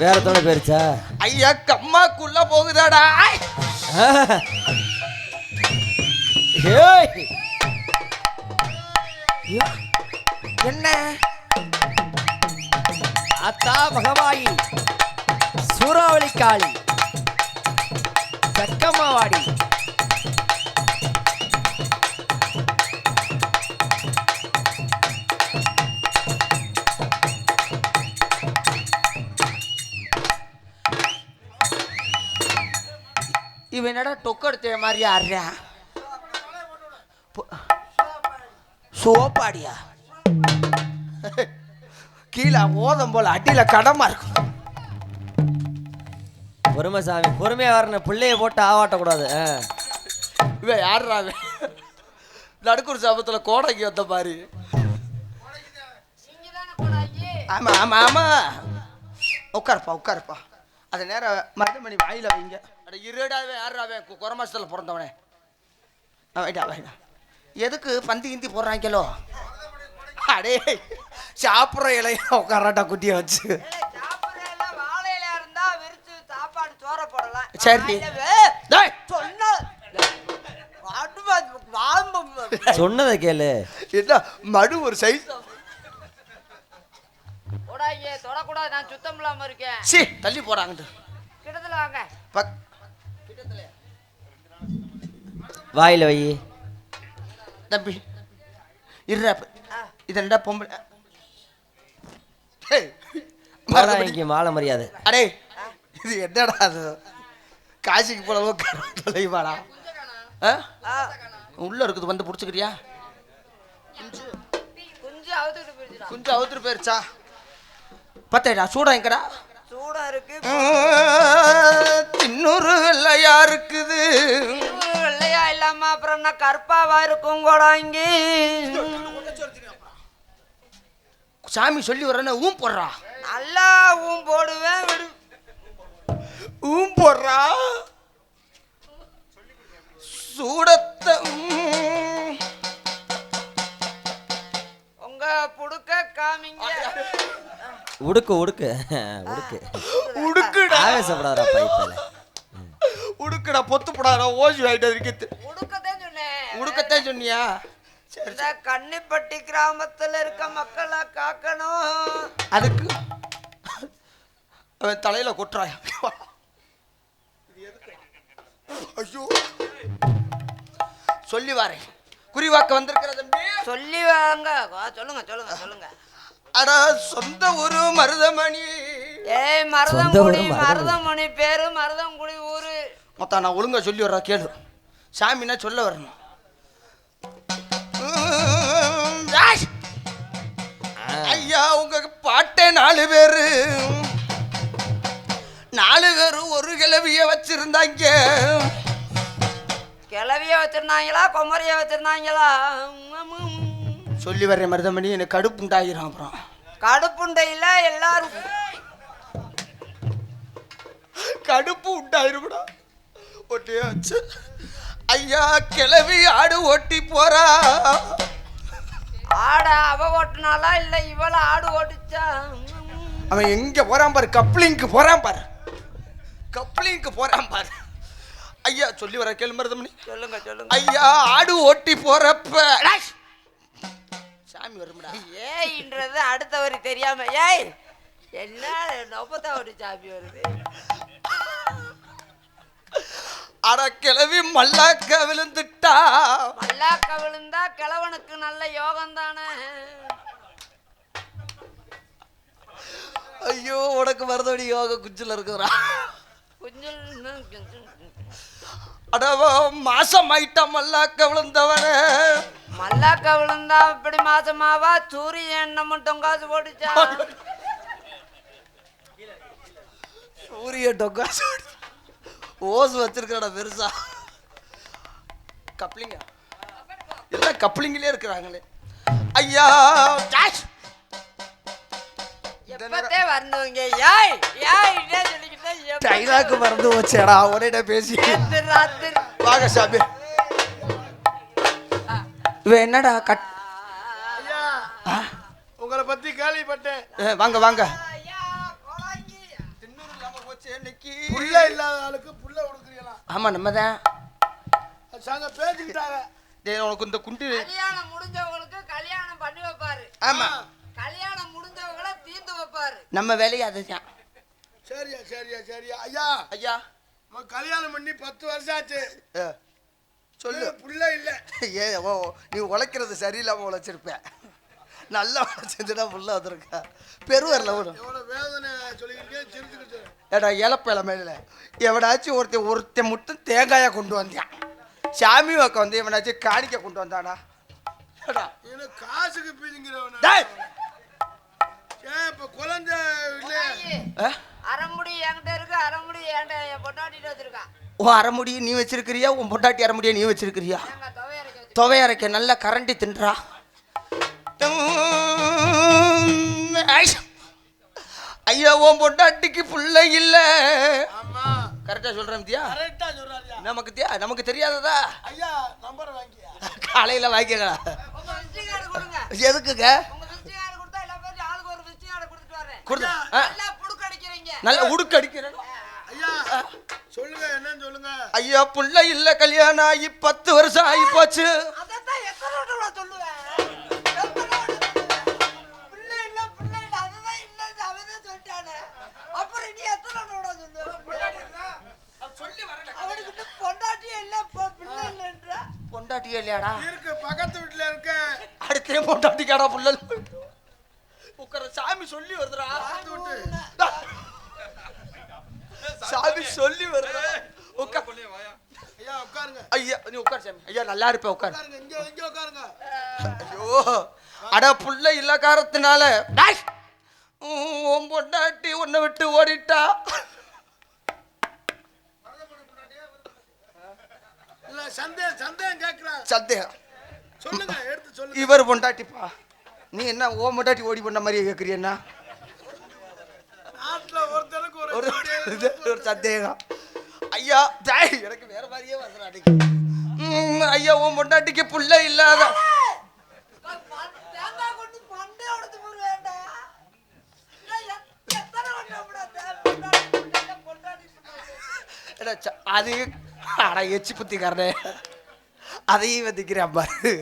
வேற துணை போயிருச்சா? ஐயா கம்மாக்குள்ள போகுதாடா. என்ன? அத்தா மகமாயி சூறாவளி காளி சக்கம்மாவாடி இவன் என்னடா டொக்கெடுத்த மாதிரி ஆடுறா? சோப்பாடியா? கீழே ஓதம் போல அடியில கடமா இருக்கும் பொறுமை சாமி பொறுமையா வரணும். பிள்ளைய போட்டு ஆவாட்டக்கூடாது. இவன் அவன் நடுக்கூர் சாபத்துல கோடைக்கு வந்த மாதிரி. ஆமா ஆமா ஆமா. உட்காருப்பா உட்காருப்பா. அது நேரம் மருதமணி வாயில வைங்க. அட இருடாவே யாருடாவே குறை மாசத்துல பிறந்தவனே. ஆ, வைடா வைடா. எதுக்கு பந்தி கிந்தி போடுறாங்களோ அடே சாப்பிட்ற இலைய உட்காராட்டா குட்டியை வச்சு. சரி. டேய், சொன்னதை கேளு. என்ன மடு ஒரு சைஸ் தொடக்கூடாது நான் சுத்தம் இல்லாம இருக்கேன். சி தள்ளி போடாங்கட்டு கிட்டத்துல வாங்க. வாயில வை. தம்பி. இருடா இது என்னடா பொம்பளை. இங்க மாலை மரியாதை. அடே இது என்னடா அது? காசிக்கு போன அளவுக்கு தொலைவாடா உள்ள இருக்குது வந்து பிடிச்சிக்கிறியா? கொஞ்சம் அவுத்துட்டு போயிருச்சா? பத்தேடா சூடம் எங்கடா? சூடா இருக்கு. தின்னூறு வெள்ளையா இருக்குது? வெள்ளையா இல்லாம அப்புறம் என்ன கருப்பாவா இருக்கும் கோடாங்கி சாமி சொல்லி வரேன்னு ஊம் போடுறா. நல்லா ஊம் போடுவேன் விடு. ஊம் போடுறா. சூடத்தை. உங்க புடுக்க காமிங்க. உடுக்கு உடுக்கு. உடுக்கு. உடுக்குடா. ஆவேசப்படாதா பைப்பில் உடுக்குடா பொத்து போடாதா ஓசி ஆயிட்டு இருக்குது உடுக்கத்தான் சொன்னேன். உடுக்கத்தான் சொன்னியா? கன்னிப்பட்டி கிராமத்துல இருக்க மக்களை காக்கணும். அதுக்கு அவன் தலையில கொட்டுறாயா? ஐயோ. சொல்லி வாரேன் குறிவாக்க வந்திருக்கிற தம்பி சொல்லி வாங்க. வா, சொல்லுங்க சொல்லுங்க சொல்லுங்க. அடா சொந்த ஊரு மருதமணி. ஏய் மருதங்குடி. மருதமணி பேரு மருதங்குடி ஊரு. மொத்தம் நான் ஒழுங்கா சொல்லி வர்றா கேளு. சாமின்னா சொல்ல வரணும். ஐயா உங்க பாட்டே நாலு பேரு. நாலு பேரும் ஒரு கிளவிய வச்சிருந்தாங்க. கிளவிய வச்சிருந்தாங்களா குமரிய வச்சிருந்தாங்களா? சொல்லி வர்றேன் மருதமணி. எனக்கு கடுப்பு உண்டாகிரும் அப்புறம் கடுப்புண்டையில எல்லாரும். கடுப்பு உண்டாயிரும்டா. ஒட்டியே வச்சு ஐயா கிளவி ஆடு ஓட்டி போறா. ஆட அவ ஓட்டுனாலா இல்ல இவள ஆடு ஓட்டுச்சா? அவன் எங்க போறான் பாரு கப்ளிங்க்கு போறான் பாரு. கப்ளிங்க்கு போறான் பாரு. ஐயா சொல்லி வர கேளு மருதமணி. சொல்லுங்க சொல்லுங்க. ஐயா ஆடு ஓட்டி போறப்ப. சாமி வரும்டா. ஏய்ன்றது அடுத்த வரி தெரியாம ஏய் என்ன நொப்பத்தா ஒரு சாப்பி வருது. அட கிளவி மல்லாக்க விழுந்துட்டா. மல்லாக்க விழுந்தா கிழவனுக்கு நல்ல யோகம் தானே ஐயோ உனக்கு மருதமணி யோக குஞ்சில் இருக்கிறா குஞ்சு அடவ மாசம் ஆயிட்டா மல்லாக்க விழுந்தவனே. மல்லாக்க விழுந்தா இப்படி மாசமாவா? சூரிய எண்ணெய் மட்டும் காசு போட்டுச்சா? சூரிய டொக்கா ஓஸ் வச்சிருக்கடா பெருசா. கப்ளிங்க? எல்லாம் கப்ளிங்லயே இருக்கிறாங்களே. ஐயா டாஷ். எப்பத்தே வந்தவங்க ஏய் ஏய் இதே சொல்லிக்கிட்டே எப்ப டைலாக் மறந்து வச்சேடா ஒரேட பேசி வாங்க சாமி. இவன் என்னடா கட் உங்களை பத்தி கேள்விப்பட்டேன். வாங்க வாங்க. புள்ள இல்லாத ஆளுக்கு புள்ள கொடுக்குறீங்களா ஆமா நம்ம தான் உனக்கு இந்த குண்டு கல்யாணம் முடிஞ்சவங்களுக்கு கல்யாணம் பண்ணி வைப்பாரு. ஆமா. கல்யாணம் முடிஞ்சவங்கள தீர்ந்து வைப்பாரு. நம்ம வேலையை அதுதான். சரியா சரியா சரியா. ஐயா ஐயா. நம்ம கல்யாணம் பண்ணி பத்து வருஷம் ஆச்சு. சொல்லு. புள்ள இல்ல? ஏ ஓ நீ உழைக்கிறது சரியில்லாம உழைச்சிருப்ப. நல்லா உழைச்சிருந்தா புள்ள வந்திருக்கா. பெருவரில் விடும் வேதனை சொல்லிக்கிட்டே சிரிச்சுக்கிட்டு ஏடா இழப்பில மேல எவனாச்சும் ஒருத்தன் ஒருத்தன் மட்டும் தேங்காயை கொண்டு வந்தான் சாமி வாக்க வந்து எவனாச்சும் காணிக்க கொண்டு இன்னும் காசுக்கு குழந்தை? அரைமுடி என்கிட்ட இருக்கு அரைமுடி என்கிட்ட என் பொண்டாட்டிட்டு வச்சிருக்கான் உன் அரைமுடியை நீ வச்சிருக்கிறியா? உன் பொண்டாட்டி அரைமுடியை நீ வச்சிருக்கிறியா? துவை அரைக்க நல்லா கரண்டி தின்றா. ஐயா உன் பொண்டாட்டிக்கு பிள்ளை இல்ல. கரெக்டா சொல்றேன் தியா நமக்கு தியா நமக்கு தெரியாததா? ஐயா நம்பர் வாங்கியா. காலையில கொடுங்க. எதுக்குங்க? நல்லா உடுக்கு அடிக்கிறேன். ஐயா சொல்லுங்க என்னன்னு சொல்லுங்க. ஐயா புள்ள இல்ல கல்யாணம் ஆகி பத்து வருஷம் ஆகி போச்சு. பொண்டாட்டியே இல்லையாடா இருக்கு பக்கத்து வீட்டுல இருக்க அடுத்தே பொண்டாட்டிக்காடா புள்ள உட்கார சாமி சொல்லி வருதுடா சாமி சொல்லி வருதுடா உட்கார் ஐயா உட்காருங்க ஐயா நீ உட்கார் சாமி ஐயா நல்லா இருப்ப உட்கார் உட்காருங்க இங்க இங்க உட்காருங்க ஐயோ அட புள்ள இல்ல காரத்தினால உன் பொண்டாட்டி உன்னை விட்டு ஓடிட்டா சந்தேகம் சந்தேகம் கேக்குறேன் சந்தேகம். சொல்லுங்க எடுத்து சொல்லுங்க. இவர் பொண்டாட்டிப்பா. நீ என்ன ஓ பொண்டாட்டி ஓடி பண்ண மாதிரியே கேட்குறியண்ணா நாட்டுல ஒருத்தருக்கு ஒரு ஒரு சந்தேகம். ஒரு சந்தேகம். ஐயா டேய் எனக்கு வேற மாதிரியே ம், ஐயா உன் பொண்டாட்டிக்கு புள்ள இல்லாத அது அட எச்சி புத்திக்காரனே. அதையும் வதிக்கிறேன் பாரு.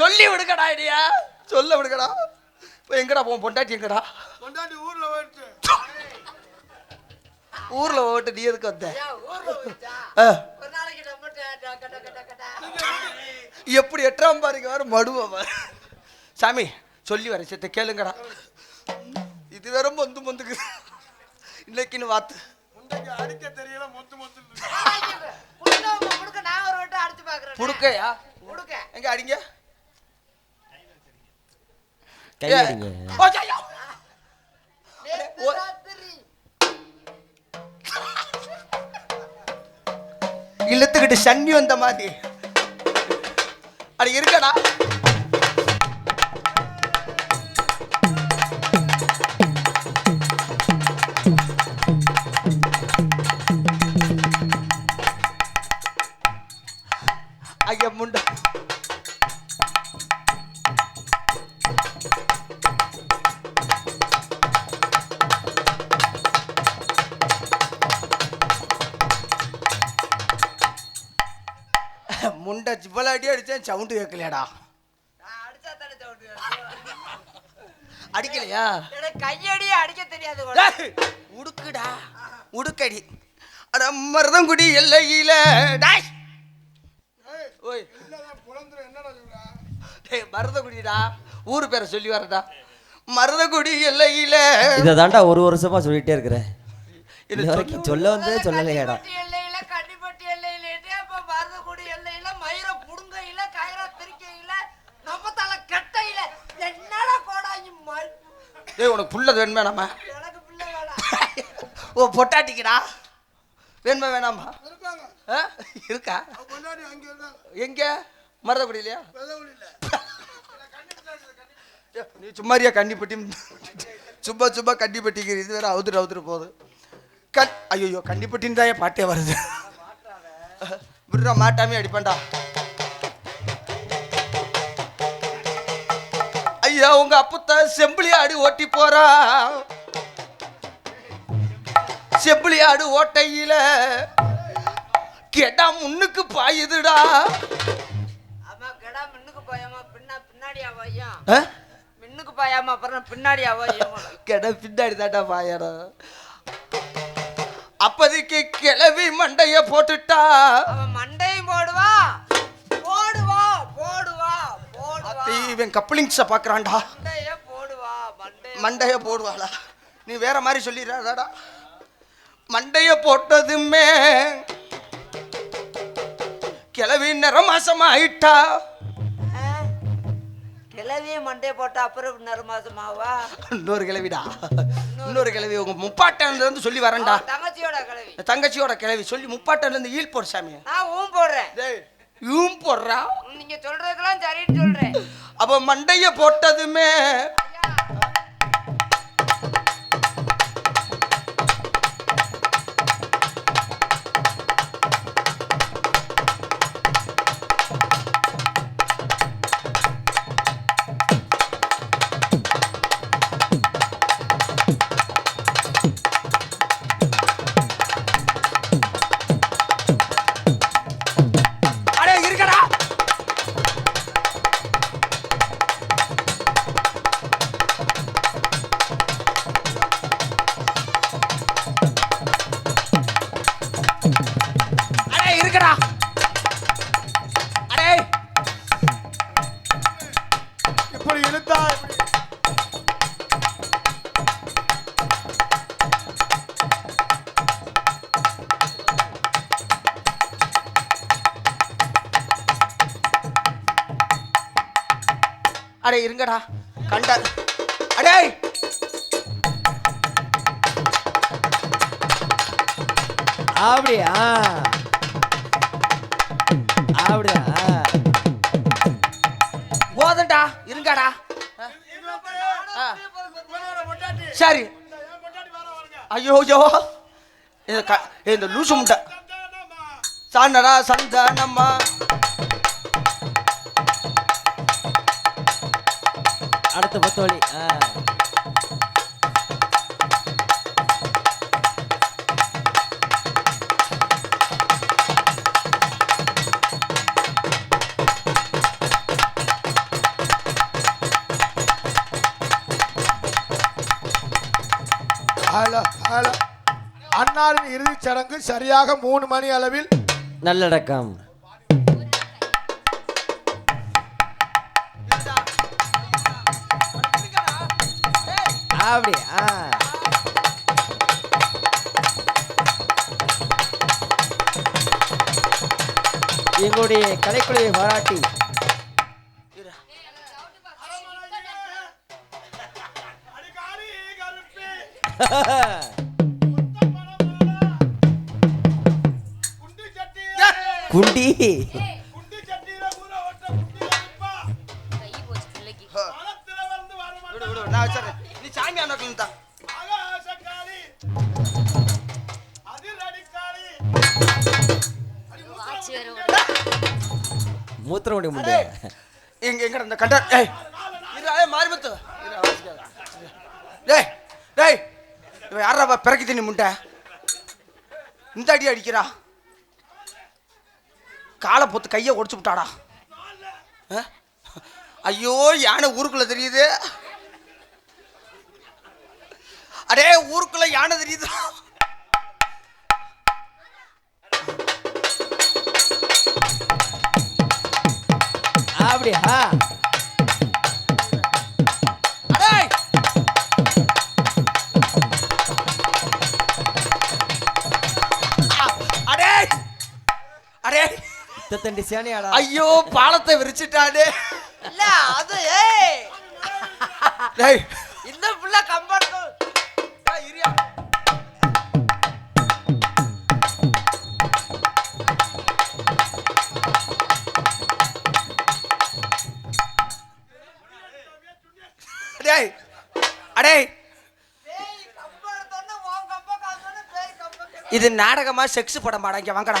சொல்லி விடுங்கடா இடியா சொல்ல விடுங்கடா. இப்போ எங்கடா போவோம்? பொண்டாட்டி எங்கடா? ஊர்ல ஊர்ல ஓட்டு நீ எதுக்கு வந்த? எப்படி எட்டாம் பாருங்க வர மடுவ பாரு சாமி சொல்லி வர சித்த கேளுங்கடா. இது வேற மொந்து மொந்துக்கு இன்னைக்குன்னு வாத்து. முண்டைக்கு அடிக்க தெரியல மொத்து மொத்து. நான் ஒரு அடிச்சு. புடுக்கையா. எங்க அடிங்க? கை அடிங்க. இழுத்துக்கிட்டு சன்னி வந்த மாதிரி. அடி இருக்கடா. இவ்வளோ அடி அடிச்சேன் சவுண்டு கேட்கலையாடா. அடிக்கலையா? கையடியே அடிக்க தெரியாது உடுக்குடா உடுக்கடி. அட மருதங்குடி எல்லையில. டாய். ஓய். டேய் மருதங்குடிடா. ஊரு பேரை சொல்லி வரடா. மருதங்குடி எல்லையில. இதை தாண்டா ஒரு வருஷமா சொல்லிட்டே இருக்கிறேன். இது வரைக்கும் சொல்ல வந்தே சொல்லலையாடா கன்னிப்பட்டி எல்லையில கன்னிப்பட்டி எல்லையில அப்ப மருதக்குடி எல்லையில மயிர புடுங்கையில கயிறா திரிக்கையில நம்ம தலை கட்டையில என்னடா கோடாங்கி மறு டேய் உனக்கு புள்ளது வேணுமே நம்ம? ஓ பொட்டாட்டிக்கடா? வேணுமா வேணாமா? இருக்கா? எங்க? மருதங்குடியிலையா வெதவுல இல்ல ஏ, நீ சும்மாரியா கண்டிப்பட்டி சும்மா சும்மா கண்டிப்பட்டிக்கிற இது வேற அவுத்துட்டு அவுத்துட்டு போகுது. கண் ஐயோ கண்டிப்பட்டின்னு தான் பாட்டே வருது. விடுறா மாட்டாமே அடிப்பான்டா. ஐயா உங்க அப்பத்த செம்பிளி ஆடு ஓட்டி போறா. செம்பிளி ஆடு ஓட்டையில கேட்டா முன்னுக்கு பாயுதுடா. கெடா மின்னுக்கு பாயாமா அப்புறம் பின்னாடியா பாயும் கெட பின்னாடி தாண்டா பாயணும் அப்போதைக்கு கிளவி மண்டைய போட்டுட்டா. மண்டையும் போடுவா. இவன் கப்ளிங்ஸ பாக்குறான்டா மண்டைய போடுவா மண்டைய மண்டைய போடுவாளா? நீ வேற மாதிரி சொல்லிடுறாடா மண்டைய போட்டதுமே கிளவி நிறமாசமா ஆயிட்டா? கிளவியே மண்டைய போட்டா அப்புறம் நறு மாசமாவா இன்னொரு கிளவிடா இன்னொரு கிளவி உங்க முப்பாட்டன்ல இருந்து சொல்லி வரேன்டா. தங்கச்சியோட கிளவி தங்கச்சியோட கிளவி சொல்லி முப்பாட்டன்ல இருந்து ஈல் போடு சாமி. நான் ஊன் போடுறேன். இவன் போடுறா. நீங்க சொல்றதுக்கெல்லாம் சரின்னு சொல்றேன். அப்ப மண்டைய போட்டதுமே இருங்கடா கண்ட அடே அப்படியா? அப்படியா? போதண்டா இருங்கடா. சரி. ஐயோ ஐயோ. இந்த லூசு முட்டை. சாண்டடா சந்தானம்மா. அடுத்த பத்து வழி ஆ. Hello hello. அன்னாரின் இறுதிச் சடங்கு சரியாக மூணு மணி அளவில். நல்லடக்கம். அப்படியா எங்களுடைய கலைக்குழுவை பாராட்டி. குண்டி. எங்க எங்க இந்த ஏய் இரு மாறிபத்து டேய் டேய் இவன் யாரா பிறக்கி தண்ணி முட்டை? இந்த அடி அடிக்கிறா. காலை பொத்து கையை ஒடிச்சு விட்டாடா. ஐயோ யானை ஊருக்குள்ள தெரியுது. அடே ஊருக்குள்ள யானை தெரியுது. அப்படியா? தண்டி சேனையாடா ஐயோ பாலத்தை விரிச்சிட்டானே இல்ல அது ஏய் டேய் இந்த புள்ள கம்பன் டேய், இரியா. டேய் அடே இது நாடகமா செக்ஸ் படம் பாடா இங்க வாங்கடா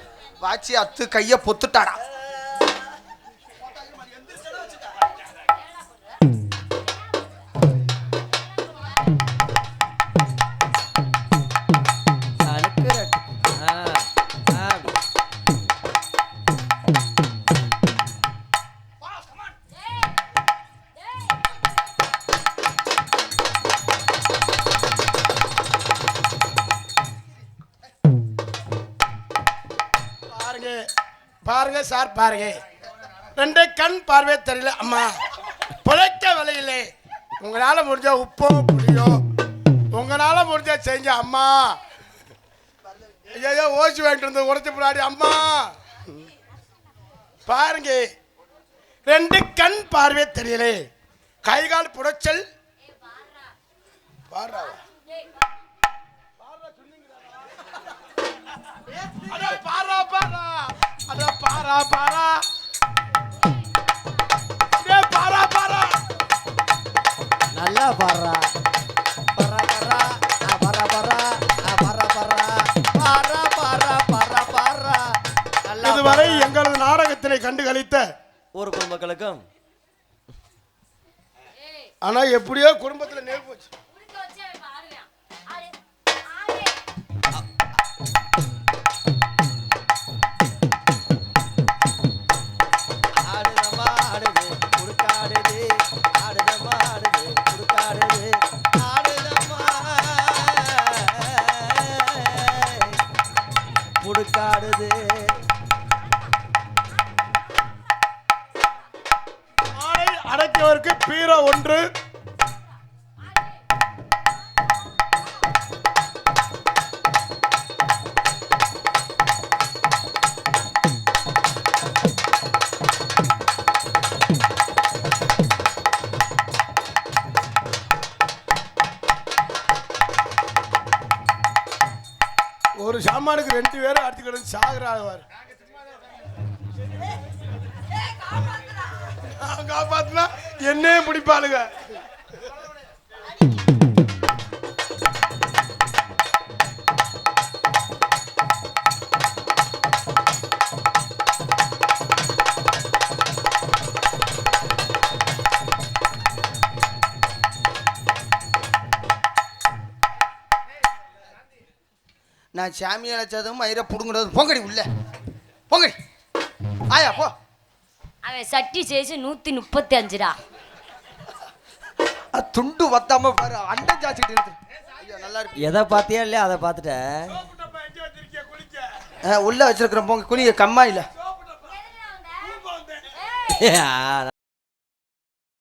வாச்சி அத்து கைய பொத்துட்டாடா. பாருங்க. ரெண்டு கண் பார்வை தெரியல. அம்மா பிழைக்க விலையிலே உங்களால் முடிஞ்ச உப்போ புளியோ உங்களால் முடிஞ்ச செஞ்ச அம்மா. ஐயோ ஓசி வாங்கிட்டு வந்து உடச்ச பின்னாடி அம்மா. பாருங்க. ரெண்டு கண் பார்வை தெரியல. கை கால் புடைச்சல் பாடுறா பாடுறா பாடுறா அட பாரா பாரா. டேய் பாரா பாரா. நல்லா பாடுறா பர்றா பர்றா ஆ பர்றா பர்றா ஆ பர்றா பர்றா பாரா பாரா பர்றா பாரா. நல்லா இதுவரை பாடுறா. எங்களது நாடகத்தினை கண்டு கழித்த ஊர் பொதுமக்களுக்கும் ஆனா எப்படியோ குடும்பத்துல நேர் போச்சு. சாகுறாரு. காப்பாத்துனா என்னையே பிடிப்பாளுங்க. நான் சாமி அழைச்சதும் மயிரை புடுங்குறதும் பொங்கடி உள்ள. பொங்கடி. ஆயா போ. அவன் சட்டி சேசு நூத்தி முப்பத்தி அஞ்சுடா அது துண்டு வத்தாம பாரு இருக்கு. ஐயோ நல்லா இருக்கு. எதை பார்த்தியா இல்லையா? அதை பார்த்துட்டேன் ஆ, உள்ள வச்சிருக்கிற பொங்க. குனிய கம்மா இல்ல